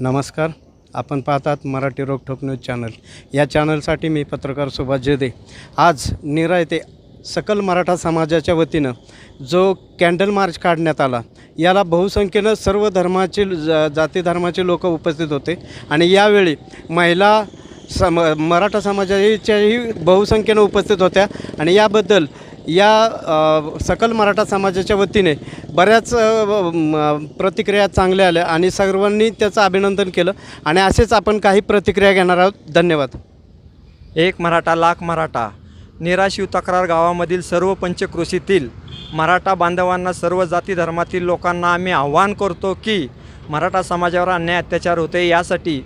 नमस्कार. आपण पाहतात मराठी रोकठोक न्यूज चॅनल. या चॅनलसाठी मी पत्रकार सुभाष जेदे. आज निरा येथे सकल मराठा समाजाच्या वतीनं जो कॅन्डल मार्च काढण्यात आला याला बहुसंख्येनं सर्व धर्माचे ज- जाती धर्माचे लोक उपस्थित होते. आणि यावेळी महिला सम मराठा समाजाच्याही बहुसंख्येनं उपस्थित होत्या. आणि याबद्दल या सकल मराठा समाजाच्या वतीने बऱ्याच म, प्रतिक्रिया चांगल्या आल्या आणि सर्वांनी त्याचं अभिनंदन केलं आणि असेच आपण काही प्रतिक्रिया घेणार आहोत. धन्यवाद. एक मराठा लाख मराठा. निराशिव तक्रार गावामधील सर्व पंचकृषीतील मराठा बांधवांना सर्व जाती धर्मातील लोकांना आम्ही आव्हान करतो की मराठा समाजावर अन्याय अत्याचार होते यासाठी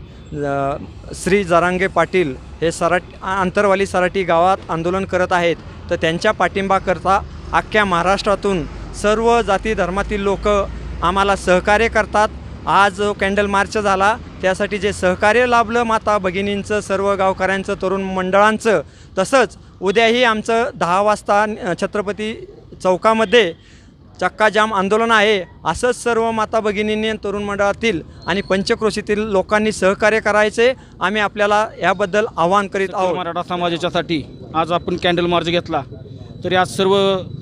श्री जरांगे पाटील हे सराट आंतरवाली सराटी गावात आंदोलन करत आहेत. तर त्यांच्या पाठिंबाकरता अख्ख्या महाराष्ट्रातून सर्व जाती धर्मातील लोक आम्हाला सहकार्य करतात. आज जो कॅन्डल मार्च झाला त्यासाठी जे सहकार्य लाभलं माता भगिनींचं सर्व गावकऱ्यांचं तरुण मंडळांचं तसंच उद्याही आमचं दहा वाजता छत्रपती चौकामध्ये चक्काजाम आंदोलन आहे असंच सर्व माता भगिनींनी तरुण मंडळातील आणि पंचक्रोशीतील लोकांनी सहकार्य करायचे. आम्ही आपल्याला याबद्दल आवाहन करीत आहोत. मराठा समाजाच्यासाठी आज आपण कॅन्डल मार्च घेतला. तरी आज सर्व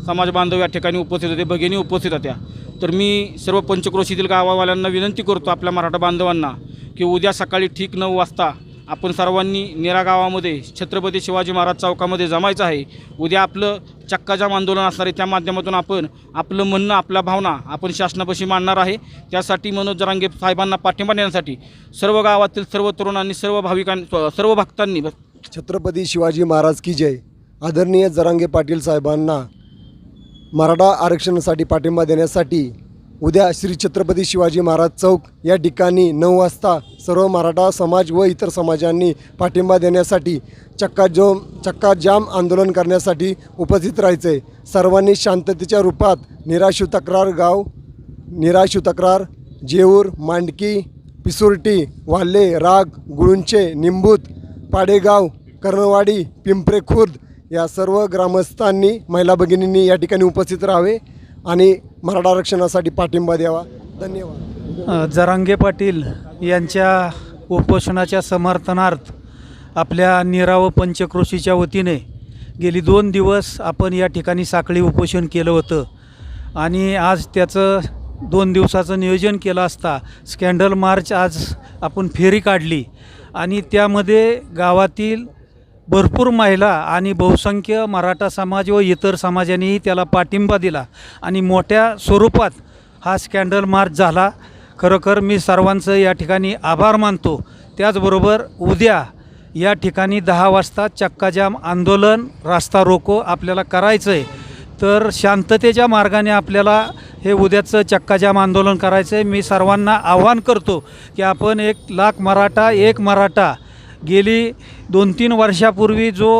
समाज बांधव या ठिकाणी उपस्थित होते भगिनी उपस्थित होत्या. तर मी सर्व पंचक्रोशीतील गावावाल्यांना विनंती करतो आपल्या मराठा बांधवांना की उद्या सकाळी ठीक नऊ वाजता आपण सर्वांनी नेरा गावामध्ये छत्रपती शिवाजी महाराज चौकामध्ये जमायचं आहे. उद्या आपलं चक्काजाम आंदोलन असणार आहे. त्या माध्यमातून आपण आपलं म्हणणं आपल्या भावना आपण शासनापाशी मांडणार आहे. त्यासाठी मनोज जरांगे साहेबांना पाठिंबा देण्यासाठी सर्व गावातील सर्व तरुणांनी सर्व भाविकां सर्व भक्तांनी छत्रपती शिवाजी महाराज की जय. आदरणीय जरांगे पाटील साहेबांना मराठा आरक्षणासाठी पाठिंबा देण्यासाठी उद्या श्री छत्रपती शिवाजी महाराज चौक या ठिकाणी नऊ वाजता सर्व मराठा समाज व इतर समाजांनी पाठिंबा देण्यासाठी चक्काजोम चक्काजाम आंदोलन करण्यासाठी उपस्थित राहायचं. आहे सर्वांनी शांततेच्या रूपात निराशू तक्रार गाव निराशू तक्रार जेऊर मांडकी पिसुर्टी वाल्हे राग गुळुंचे निंबूत पाडेगाव कर्णवाडी पिंपरे खुर्द या सर्व ग्रामस्थांनी महिला भगिनींनी या ठिकाणी उपस्थित राहावे. आणि मराठा आरक्षणासाठी पाठिंबा द्यावा. धन्यवाद. जरांगे पाटील यांच्या उपोषणाच्या समर्थनार्थ आपल्या निराव पंचक्रोशीच्या वतीने गेली दोन दिवस आपण या ठिकाणी साखळी उपोषण केलं होतं. आणि आज त्याचं दोन दिवसाचं नियोजन केलं असता स्कॅन्डल मार्च आज आपण फेरी काढली. आणि त्यामध्ये गावातील भरपूर महिला आणि बहुसंख्य मराठा समाज व इतर समाजानेही त्याला पाठिंबा दिला आणि मोठ्या स्वरूपात हा स्कॅन्डल मार्च झाला. खरोखर मी सर्वांचं या ठिकाणी आभार मानतो. त्याचबरोबर उद्या या ठिकाणी दहा वाजता चक्काजाम आंदोलन रास्ता रोको आपल्याला करायचं आहे तर शांततेच्या मार्गाने आपल्याला हे उद्याचं चक्काजाम आंदोलन करायचं आहे मी सर्वांना आव्हान करतो की आपण एक लाख मराठा एक मराठा गेली दोन तीन वर्षापूर्वी जो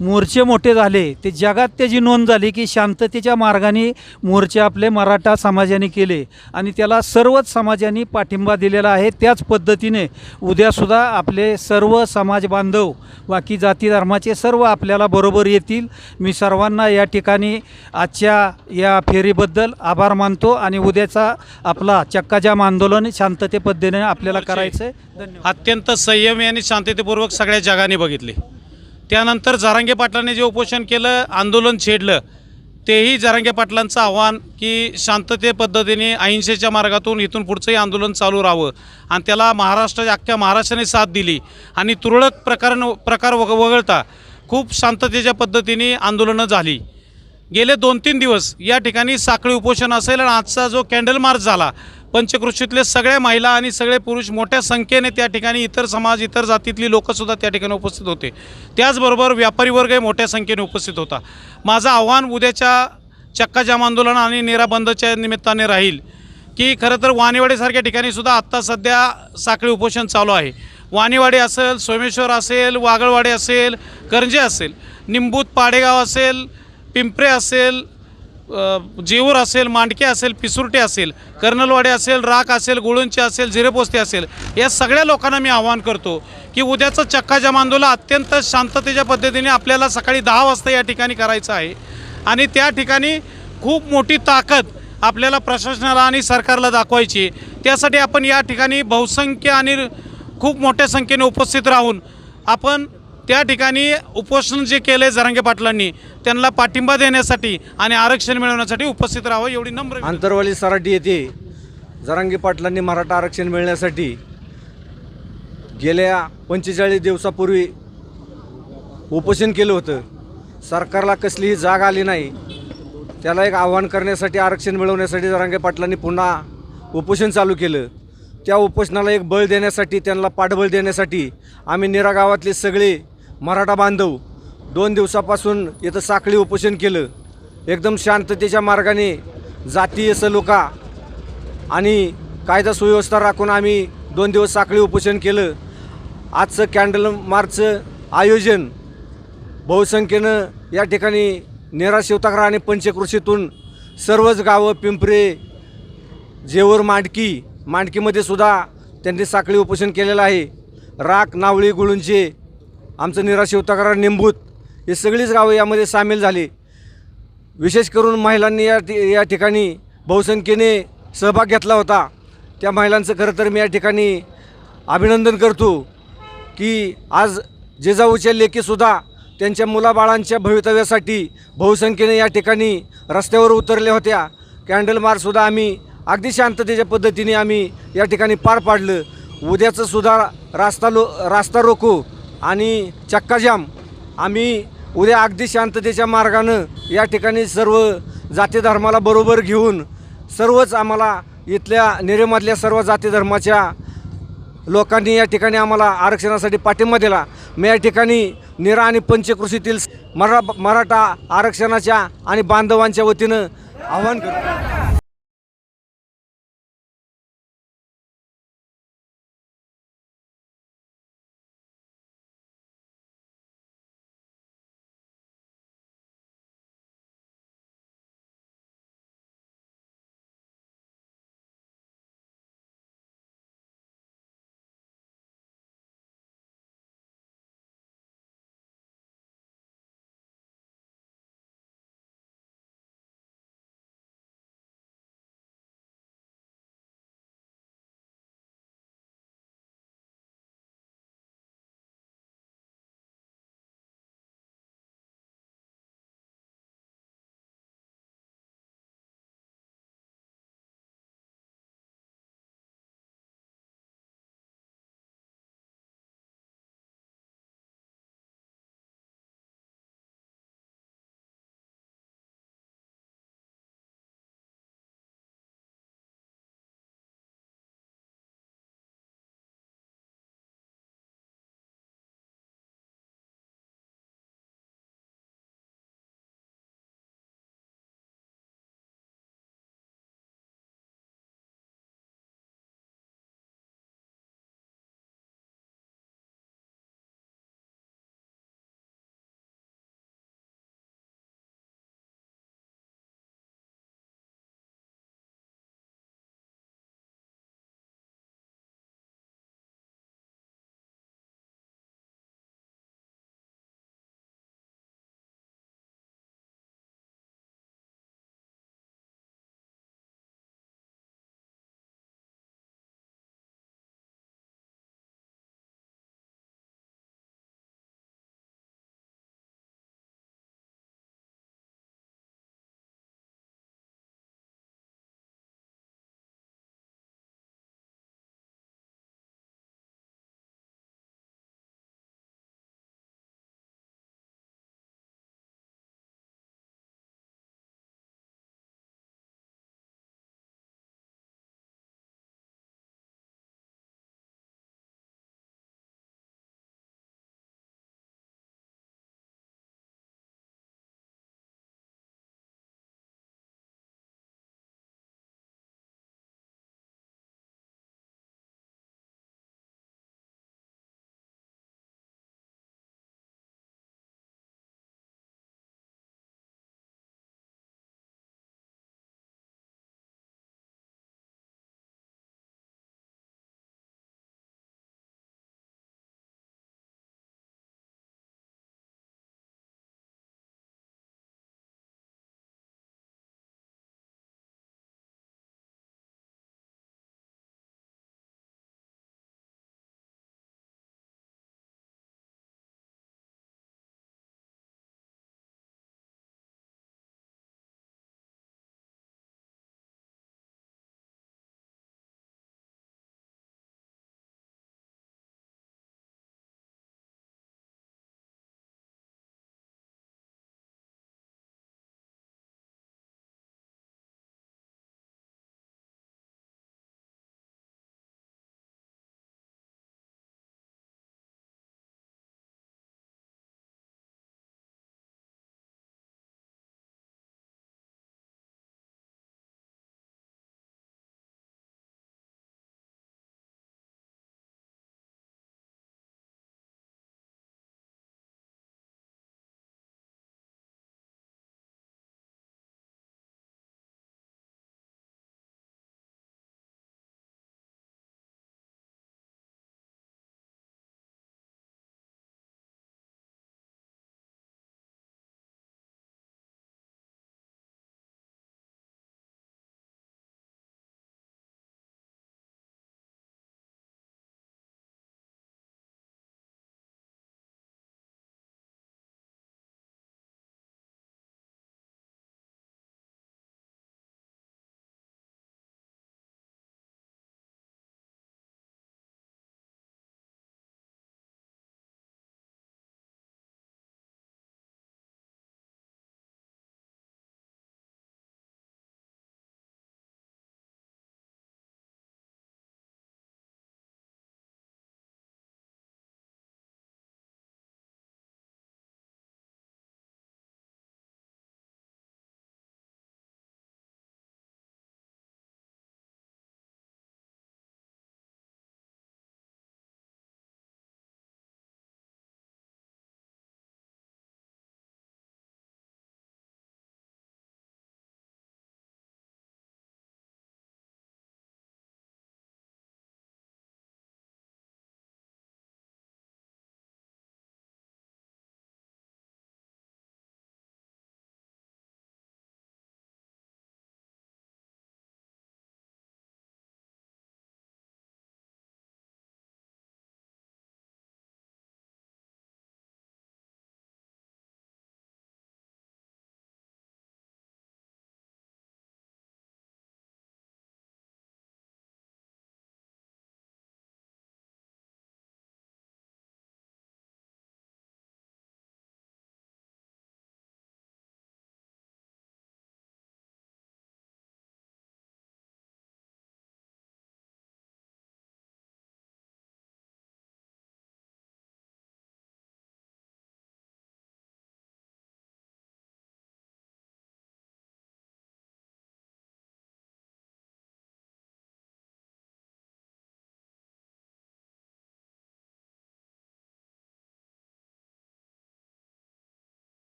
मोर्चे मोठे झाले ते जगात त्याची नोंद झाली की शांततेच्या मार्गाने मोर्चे आपले मराठा समाजाने केले आणि त्याला सर्वच समाजाने पाठिंबा दिलेला आहे. त्याच पद्धतीने उद्यासुद्धा आपले सर्व समाज बांधव बाकी जाती धर्माचे सर्व आपल्याला बरोबर येतील. मी सर्वांना या ठिकाणी आजच्या या फेरीबद्दल आभार मानतो आणि उद्याचा आपला चक्काजाम आंदोलन शांतते पद्धतीने आपल्याला करायचं आहे धन्यवाद. अत्यंत संयमी आणि शांततेपूर्वक सगळ्या जगाने बघितले. त्यानंतर जारांगे पाटलांनी जे उपोषण केलं आंदोलन छेडलं तेही जारांगे पाटलांचं आव्हान की शांतते पद्धतीने अहिंसेच्या मार्गातून इथून पुढचंही आंदोलन चालू राहावं. आणि त्याला महाराष्ट्र अख्ख्या महाराष्ट्राने साथ दिली आणि तुरळक प्रकार प्रकार वग वगळता खूप शांततेच्या पद्धतीने आंदोलनं झाली. गेले दोन तीन दिवस या ठिकाणी साखळी उपोषण असेल आणि आजचा जो कॅन्डल मार्च झाला पंचकृषीतले सगळ्या महिला आणि सगळे पुरुष मोठ्या संख्येने त्या ठिकाणी इतर समाज इतर जातीतली लोकंसुद्धा त्या ठिकाणी उपस्थित होते. त्याचबरोबर व्यापारी वर्गही मोठ्या संख्येने उपस्थित होता. माझं आव्हान उद्याच्या चक्काजाम आंदोलन आणि निराबंदच्या निमित्ताने राहील की खरं तर वाणीवाडीसारख्या ठिकाणी सुद्धा आत्ता सध्या साखळी उपोषण चालू आहे. वाणीवाडी असेल सोमेश्वर असेल वागळवाडी असेल करंजे असेल निंबूत पाडेगाव असेल पिंपरे असेल जेऊर असेल मांडके असेल पिसुर्टे असेल कर्नलवाडे असेल राख असेल गुळुंचे असेल जिरेपोस्ते असेल या सगळ्या लोकांना मी आवाहन करतो की उद्याचं चक्काजाम आंदोलन अत्यंत शांततेच्या पद्धतीने आपल्याला सकाळी दहा वाजता या ठिकाणी करायचं आहे. आणि त्या ठिकाणी खूप मोठी ताकद आपल्याला प्रशासनाला आणि सरकारला दाखवायची त्यासाठी आपण या ठिकाणी बहुसंख्य आणि खूप मोठ्या संख्येने उपस्थित राहून आपण त्या ठिकाणी उपोषण जे केलं आहे जरांगे पाटलांनी त्यांना पाठिंबा देण्यासाठी आणि आरक्षण मिळवण्यासाठी उपस्थित राहावं एवढी नम्र आंतरवाली सराटी येथे जरांगे पाटलांनी मराठा आरक्षण मिळण्यासाठी गेल्या पंचेचाळीस दिवसापूर्वी उपोषण केलं होतं. सरकारला कसलीही जाग आली नाही. त्याला एक आव्हान करण्यासाठी आरक्षण मिळवण्यासाठी जरांगे पाटलांनी पुन्हा उपोषण चालू केलं. त्या उपोषणाला एक बळ देण्यासाठी त्यांना पाठबळ देण्यासाठी आम्ही निरा गावातले सगळे मराठा बांधव दोन दिवसापासून इथं साखळी उपोषण केलं. एकदम शांततेच्या मार्गाने जातीय सलोखा आणि कायदा सुव्यवस्था राखून आम्ही दोन दिवस साखळी उपोषण केलं. आजचं कॅन्डल मार्चचं आयोजन बहुसंख्येनं या ठिकाणी नेरा शिवताकरा आणि पंचकृषीतून सर्वच गावं पिंपरे जेवर मांडकी मांडकीमध्ये सुद्धा त्यांनी साखळी उपोषण केलेलं आहे. राख नावळी गुळुंचे आमचं निरा तक्रार निंबूत हे सगळीच गावं यामध्ये सामील झाली. विशेष करून महिलांनी या या ठिकाणी बहुसंख्येने सहभाग घेतला होता. त्या महिलांचं खरं तर मी या ठिकाणी अभिनंदन करतो की आज जेजाऊच्या लेकीसुद्धा त्यांच्या मुलाबाळांच्या भवितव्यासाठी बहुसंख्येने या ठिकाणी रस्त्यावर उतरल्या होत्या. कॅन्डल मार्चसुद्धा आम्ही अगदी शांततेच्या पद्धतीने आम्ही या ठिकाणी पार पाडलं. उद्याचं सुद्धा रास्ता लो रास्ता रोको. आणि चक्काजाम. आम्ही उद्या अगदी शांततेच्या मार्गानं या ठिकाणी सर्व जाती धर्माला बरोबर घेऊन सर्वच आम्हाला इथल्या नेरेमधल्या सर्व जाती धर्माच्या लोकांनी या ठिकाणी आम्हाला आरक्षणासाठी पाठिंबा दिला. मी या ठिकाणी निरा आणि पंचकृषीतील मरा मराठा आरक्षणाच्या आणि बांधवांच्या वतीनं आवाहन करतो.